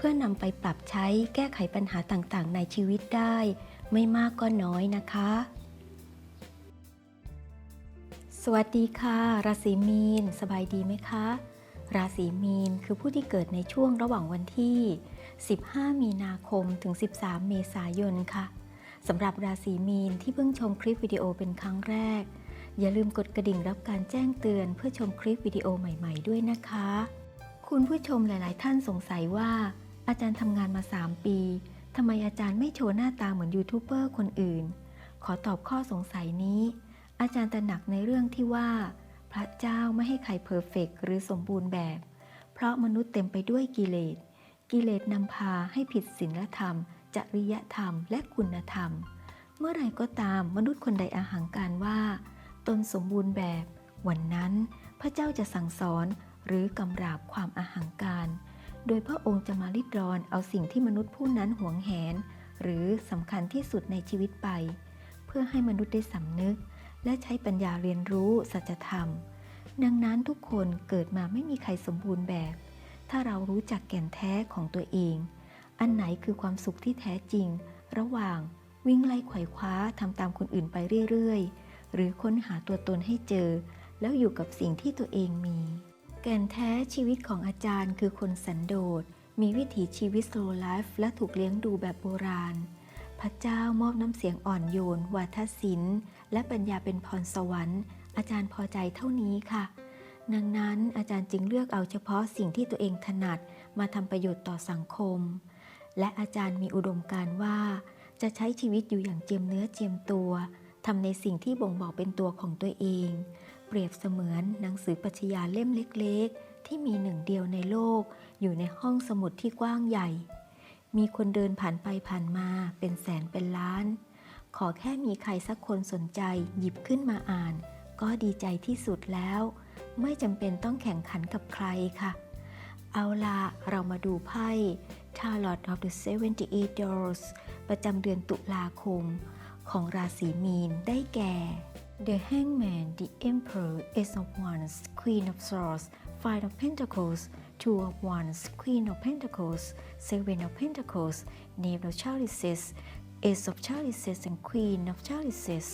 เพื่อนำไปปรับใช้แก้ไขปัญหาต่างๆ ในชีวิตได้ ไม่มากก็น้อยนะคะ สวัสดีค่ะ ราศีมีน สบายดีไหมคะ ราศีมีนคือผู้ที่เกิดในช่วงระหว่างวันที่ 15 มีนาคมถึง 13 เมษายนค่ะสำหรับราศีมีนที่เพิ่งชมคลิปวิดีโอเป็นครั้งแรก อย่าลืมกดกระดิ่งรับการแจ้งเตือนเพื่อชมคลิปวิดีโอใหม่ ๆ ด้วยนะคะ คุณผู้ชมหลาย ๆ ท่านสงสัยว่า อาจารย์ทำงานมา 3 ปีทำไมอาจารย์ไม่โชว์หน้าตาเหมือนยูทูบเบอร์คนอื่น ขอตอบข้อสงสัยนี้ อาจารย์ตระหนักในเรื่องที่ว่า พระเจ้าไม่ให้ใครเพอร์เฟกหรือสมบูรณ์แบบ เพราะมนุษย์เต็มไปด้วยกิเลส กิเลสนำพาให้ผิดศีลธรรม จริยธรรม และคุณธรรม เมื่อไรก็ตามมนุษย์คนใดอาหังการว่า ตนสมบูรณ์แบบ วันนั้น พระเจ้าจะสั่งสอนหรือกำราบความอาหังการ โดยพระองค์จะมาลิดรอนเอาสิ่งที่มนุษย์ผู้นั้นหวงแหน หรือสำคัญที่สุดในชีวิตไป เพื่อให้มนุษย์ได้สำนึก และใช้ปัญญาเรียนรู้สัจธรรม ดังนั้นทุกคนเกิดมาไม่มีใครสมบูรณ์แบบ ถ้าเรารู้จักแก่นแท้ของตัวเอง อันไหนคือความสุขที่แท้จริง ระหว่างวิ่งไล่ไขว่คว้าทำตามคนอื่นไปเรื่อยๆ หรือค้นหาตัวตนให้เจอ แล้วอยู่กับสิ่งที่ตัวเองมี แก่นแท้ชีวิตของอาจารย์คือคนสันโดษ มีวิถีชีวิตโซลไลฟ์และถูกเลี้ยงดูแบบโบราณ พระเจ้ามอบน้ำเสียงอ่อนโยน วาทศิลป์ และปัญญาเป็นพรสวรรค์ อาจารย์พอใจเท่านี้ค่ะ ดังนั้นอาจารย์จึงเลือกเอาเฉพาะสิ่งที่ตัวเองถนัดมาทำประโยชน์ต่อสังคม และอาจารย์มีอุดมการณ์ว่า จะใช้ชีวิตอยู่อย่างเจียมเนื้อเจียมตัวทำในสิ่งที่บ่งบอกเป็นตัวของตัวเอง เปรียบเสมือนหนังสือปัชญาเล่มเล็กๆ ที่มีหนึ่งเดียวในโลก อยู่ในห้องสมุดที่กว้างใหญ่ มีคนเดินผ่านไปผ่านมาเป็นแสนเป็นล้าน ขอแค่มีใครสักคนสนใจหยิบขึ้นมาอ่าน ก็ดีใจที่สุดแล้ว ไม่จำเป็นต้องแข่งขันกับใครค่ะ เอาละเรามาดูไพ่ Tarot of the 78 Doors ประจำเดือนตุลาคม ของราศีมีนได้แก่ The Hangman The Emperor Ace of Wands Queen of Swords Five of Pentacles Two of Wands Queen of Pentacles Seven of Pentacles Knave of Chalices Ace of Chalices and Queen of Chalices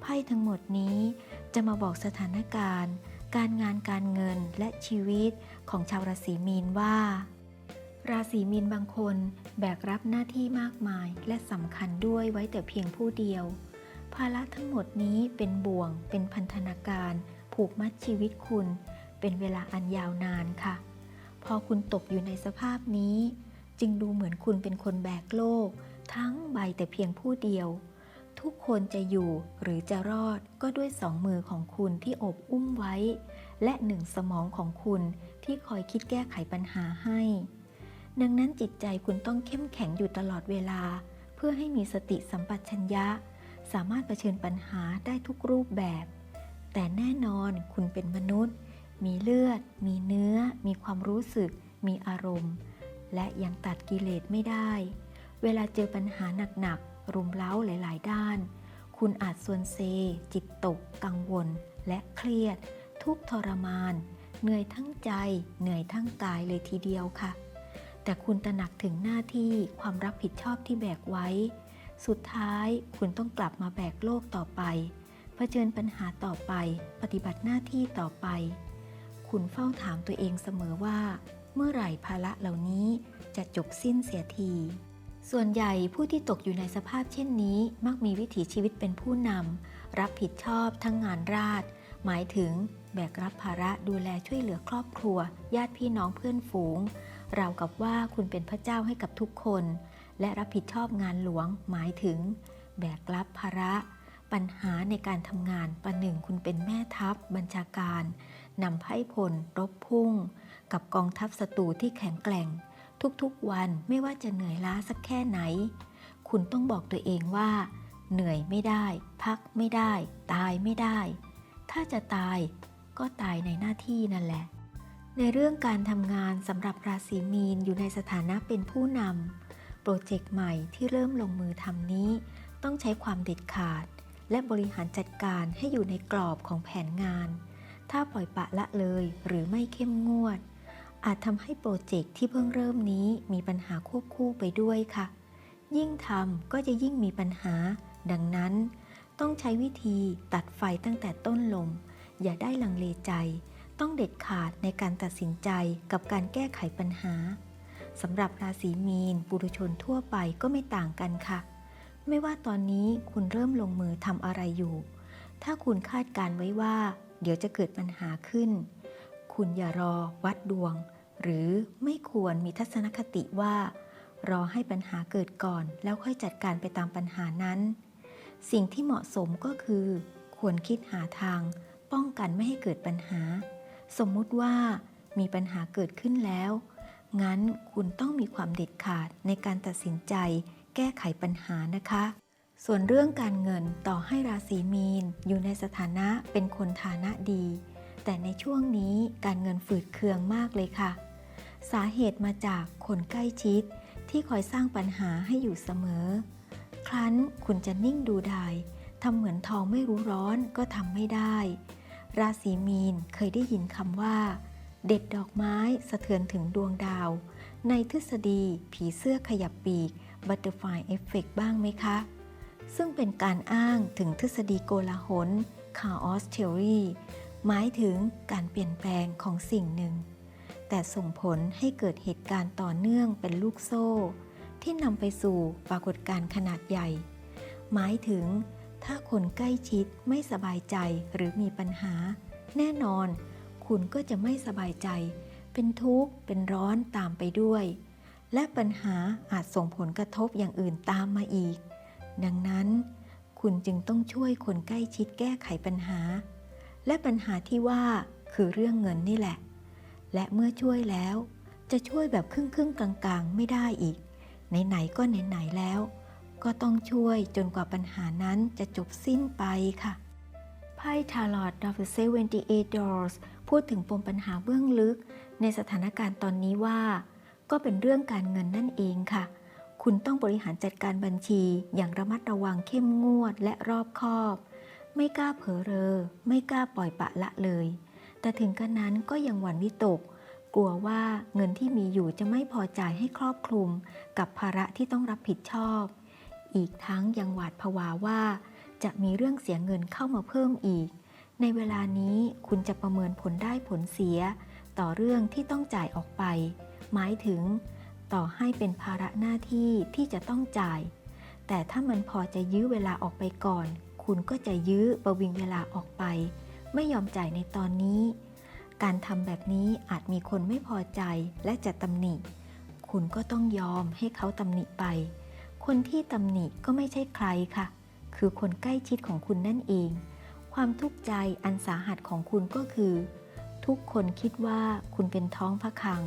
ไพ่ทั้งหมดนี้จะมาบอกสถานการณ์ การงานการเงินและชีวิตของชาวราศีมีนว่า ราศีมีนบางคนแบกรับหน้าที่มากมายและสำคัญด้วยไว้แต่เพียงผู้เดียว ภาระทั้งหมดนี้เป็นบ่วง เป็นพันธนาการ ผูกมัดชีวิตคุณ เป็นเวลาอันยาวนานค่ะ พอคุณตกอยู่ในสภาพนี้ จึงดูเหมือนคุณเป็นคนแบกโลก ทั้งใบแต่เพียงผู้เดียว ทุกคนจะอยู่หรือจะรอดก็ด้วยสองมือของคุณที่อบอุ้มไว้ และหนึ่งสมองของคุณที่คอยคิดแก้ไขปัญหาให้ ดังนั้นจิตใจคุณต้องเข้มแข็งอยู่ตลอดเวลา เพื่อให้มีสติสัมปชัญญะ สามารถเผชิญปัญหาได้ทุกรูปแบบ แต่แน่นอนคุณเป็นมนุษย์ มีเลือด มีเนื้อ มีความรู้สึก มีอารมณ์ และยังตัดกิเลสไม่ได้ เวลาเจอปัญหาหนักๆ รุมเร้าหลายๆ ด้าน คุณอาจส่วนเซ จิตตก กังวล และเครียด ทุกทรมาน เหนื่อยทั้งใจ เหนื่อยทั้งกายเลยทีเดียวค่ะ แต่คุณตระหนักถึงหน้าที่ความรับผิดชอบที่แบกไว้ สุดท้ายคุณต้องกลับมาแบกโลกต่อไป เผชิญปัญหาต่อไป ปฏิบัติหน้าที่ต่อไป คุณเฝ้าถามตัวเองเสมอว่า เมื่อไหร่ภาระเหล่านี้จะจบสิ้นเสียที ส่วนใหญ่ผู้ที่ตกอยู่ในสภาพเช่นนี้ มักมีวิถีชีวิตเป็นผู้นำรับผิดชอบทั้งงานราษฎรหมายถึงแบกรับภาระดูแลช่วยเหลือครอบครัว ญาติพี่น้องเพื่อนฝูงราวกับว่าคุณเป็นพระเจ้าให้กับทุกคน และรับผิดชอบงานหลวงหมายถึง แบกรับภาระ ปัญหาในการทำงานประหนึ่งคุณเป็นแม่ทัพ บัญชาการนำไพ่พล รบพุ่ง กับกองทัพศัตรูที่แข็งแกร่ง ทุกๆวันไม่ว่าจะเหนื่อยล้าสักแค่ไหน คุณต้องบอกตัวเองว่า เหนื่อยไม่ได้ พักไม่ได้ ตายไม่ได้ ถ้าจะตายก็ตายในหน้าที่นั่นแหละ ในเรื่องการทำงานสำหรับราศีมีนอยู่ในสถานะเป็นผู้นำ โปรเจกต์ใหม่ที่เริ่มลงมือทำนี้ ต้องใช้ความเด็ดขาด และบริหารจัดการให้อยู่ในกรอบของแผนงาน ถ้าปล่อยปะละเลยหรือไม่เข้มงวด อาจทำให้โปรเจกต์ที่เพิ่งเริ่มนี้มีปัญหาควบคู่ไปด้วยค่ะ ยิ่งทำก็จะยิ่งมีปัญหา ดังนั้น ต้องใช้วิธีตัดไฟตั้งแต่ต้นลม อย่าได้ลังเลใจ ต้องเด็ดขาดในการตัดสินใจกับการแก้ไขปัญหา สำหรับราศีมีนปุถุชนทั่วไปก็ไม่ต่างกันค่ะ ไม่ว่าตอนนี้คุณเริ่มลงมือทำอะไรอยู่ ถ้าคุณคาดการไว้ว่า เดี๋ยวจะเกิดปัญหาขึ้น คุณอย่ารอวัดดวง หรือไม่ควรมีทัศนคติว่า รอให้ปัญหาเกิดก่อน แล้วค่อยจัดการไปตามปัญหานั้น สิ่งที่เหมาะสมก็คือ ควรคิดหาทาง ป้องกันไม่ให้เกิดปัญหา สมมุติว่ามีปัญหาเกิดขึ้นแล้ว งั้นคุณต้องมีความเด็ดขาดในการตัดสินใจ แก้ไขปัญหานะคะ ส่วนเรื่องการเงินต่อให้ราศีมีน อยู่ในสถานะเป็นคนฐานะดี แต่ในช่วงนี้การเงินฝืดเคืองมากเลยค่ะ สาเหตุมาจากคนใกล้ชิดที่คอยสร้างปัญหาให้อยู่เสมอ ครั้นคุณจะนิ่งดูดายทำเหมือนทองไม่รู้ร้อนก็ทำไม่ได้ ราศีมีนเคยได้ยินคำว่า เด็ดดอกไม้สะเทือนถึงดวงดาว ในทฤษฎีผีเสื้อขยับปีก Butterfly Effect บ้างไหมคะ ซึ่งเป็นการอ้างถึงทฤษฎีโกลาหล Chaos Theory หมายถึงการเปลี่ยนแปลงของสิ่งหนึ่ง แต่ส่งผลให้เกิดเหตุการณ์ต่อเนื่องเป็นลูกโซ่ ที่นำไปสู่ปรากฏการณ์ขนาดใหญ่ หมายถึง ถ้าคนใกล้ชิดไม่สบายใจหรือมีปัญหา แน่นอน คุณก็จะไม่สบายใจ เป็นทุกข์ เป็นร้อนตามไปด้วย และปัญหาอาจส่งผลกระทบอย่างอื่นตามมาอีก ดังนั้น คุณจึงต้องช่วยคนใกล้ชิดแก้ไขปัญหา และปัญหาที่ว่าคือเรื่องเงินนี่แหละ และเมื่อช่วยแล้ว จะช่วยแบบครึ่งครึ่งๆกลางๆ ไม่ได้อีก ไหนๆก็ไหนๆแล้ว ก็ต้องช่วยจนกว่าปัญหานั้นจะจบสิ้นไปค่ะไพ่ทาร์ลอต of the 78 doors พูดถึงปมปัญหาเบื้องลึก ในสถานการณ์ตอนนี้ว่า ก็เป็นเรื่องการเงินนั่นเองค่ะ คุณต้องบริหารจัดการบัญชีอย่างระมัดระวังเข้มงวดและรอบคอบ ไม่กล้าเผลอเรอ ไม่กล้าปล่อยปะละเลย แต่ถึงกระนั้นก็ยังหวั่นวิตก กลัวว่าเงินที่มีอยู่จะไม่พอจ่ายให้ครอบคลุม กับภาระที่ต้องรับผิดชอบ อีกทั้งยังหวาดผวาว่า จะมีเรื่องเสียเงินเข้ามาเพิ่มอีก ในเวลานี้คุณจะประเมินผลได้ผลเสีย ต่อเรื่องที่ต้องจ่ายออกไป หมายถึง ต่อให้เป็นภาระหน้าที่ที่จะต้องจ่าย แต่ถ้ามันพอจะยื้อเวลาออกไปก่อน คุณก็จะยื้อประวิงเวลาออกไป ไม่ยอมจ่ายในตอนนี้ การทำแบบนี้อาจมีคนไม่พอใจและจะตำหนิ คุณก็ต้องยอมให้เขาตำหนิไป คนที่ตำหนิก็ไม่ใช่ใครค่ะ คือคนใกล้ชิดของคุณนั่นเอง ความทุกข์ใจอันสาหัสของคุณก็คือ ทุกคนคิดว่าคุณเป็นท้องพระคัง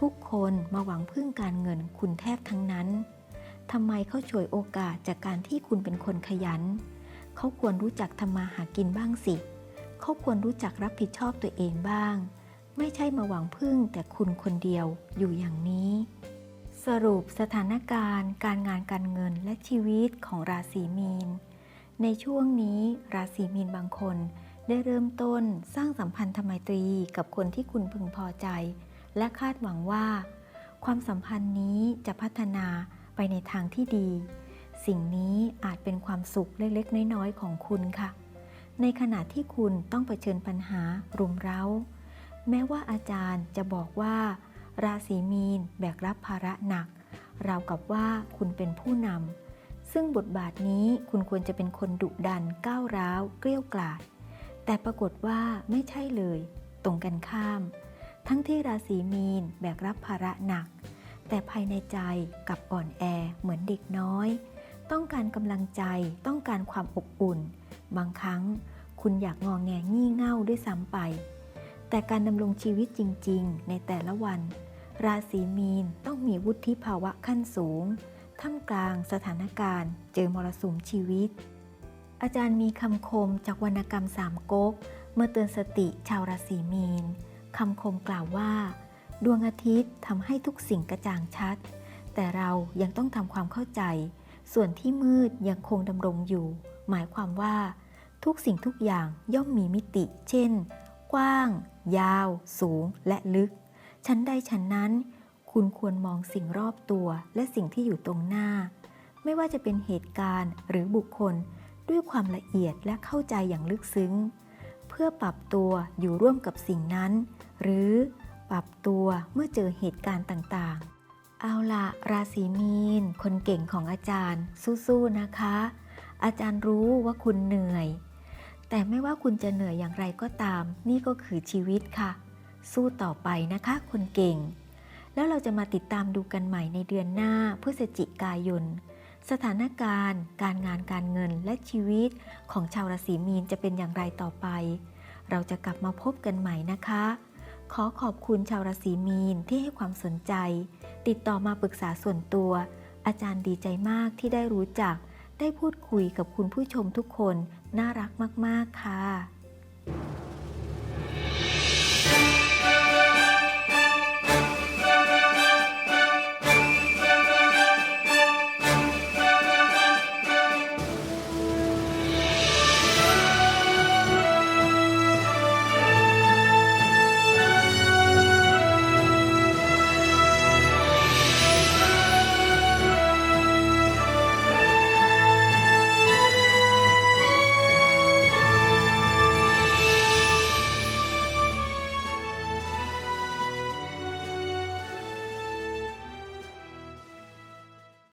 ทุกคนมาหวังพึ่งการเงินคุณแทบทั้งนั้นทำไมเขาฉวยโอกาสจากการที่คุณเป็นคนขยัน เขาควรรู้จักทำมาหากินบ้างสิ เขาควรรู้จักรับผิดชอบตัวเองบ้าง ไม่ใช่มาหวังพึ่งแต่คุณคนเดียวอยู่อย่างนี้ สรุปสถานการณ์ การงานการเงินและชีวิตของราศีมีน ในช่วงนี้ราศีมีนบางคน ได้เริ่มต้นสร้างสัมพันธไมตรีกับคนที่คุณพึงพอใจ และคาดหวังว่า ความสัมพันธ์นี้จะพัฒนาไปในทางที่ดี สิ่งนี้อาจเป็นความสุขเล็กๆ น้อยๆ ของคุณค่ะ ในขณะที่คุณต้องเผชิญปัญหารุมเร้า แม้ว่าอาจารย์จะบอกว่า ราศีมีนแบกรับภาระหนัก ราวกับว่าคุณเป็นผู้นำ ซึ่งบทบาทนี้คุณควรจะเป็นคนดุดัน ก้าวร้าว เกลี้ยวกล่อมแต่ปรากฏว่าไม่ใช่เลย ตรงกันข้าม ทั้งที่ราศีมีนแบกรับภาระหนัก แต่ภายในใจกับอ่อนแอเหมือนเด็กน้อย ต้องการกำลังใจต้องการความอบอุ่น บางครั้งคุณอยากงองแงงี่เง่าด้วยซ้ำไป แต่การดำรงชีวิตจริง ๆ ในแต่ละวัน ราศีมีนต้องมีวุฒิภาวะขั้นสูง ท่ามกลางสถานการณ์ เจอมรสุมชีวิต อาจารย์มีคำคมจากวรรณกรรมสามก๊กเมื่อเตือนสติชาวราศีมีนคำคมกล่าวว่า ดวงอาทิตย์ทำให้ทุกสิ่งกระจ่างชัด แต่เรายังต้องทำความเข้าใจ ส่วนที่มืดยังคงดำรงอยู่ หมายความว่า ทุกสิ่งทุกอย่างย่อมมีมิติ เช่น กว้าง ยาว สูง และลึก ชั้นใดชั้นนั้น คุณควรมองสิ่งรอบตัวและสิ่งที่อยู่ตรงหน้า ไม่ว่าจะเป็นเหตุการณ์หรือบุคคลด้วยความละเอียดและเข้าใจอย่างลึกซึ้ง เพื่อปรับตัวอยู่ร่วมกับสิ่งนั้น หรือปรับตัวเมื่อเจอเหตุการณ์ต่างๆ เอาละราศีมีน คนเก่งของอาจารย์ สู้ๆนะคะ อาจารย์รู้ว่าคุณเหนื่อย แต่ไม่ว่าคุณจะเหนื่อยอย่างไรก็ตาม นี่ก็คือชีวิตค่ะ สู้ต่อไปนะคะ คนเก่ง แล้วเราจะมาติดตามดูกันใหม่ในเดือนหน้าพฤศจิกายน สถานการณ์ การงานการเงินและชีวิต ของชาวราศีมีนจะเป็นอย่างไรต่อไป เราจะกลับมาพบกันใหม่นะคะ ขอขอบคุณชาวราศีมีนที่ให้ความสนใจ ติดต่อมาปรึกษาส่วนตัว อาจารย์ดีใจมากที่ได้รู้จัก ได้พูดคุยกับคุณผู้ชมทุกคน น่ารักมาก ๆ ค่ะ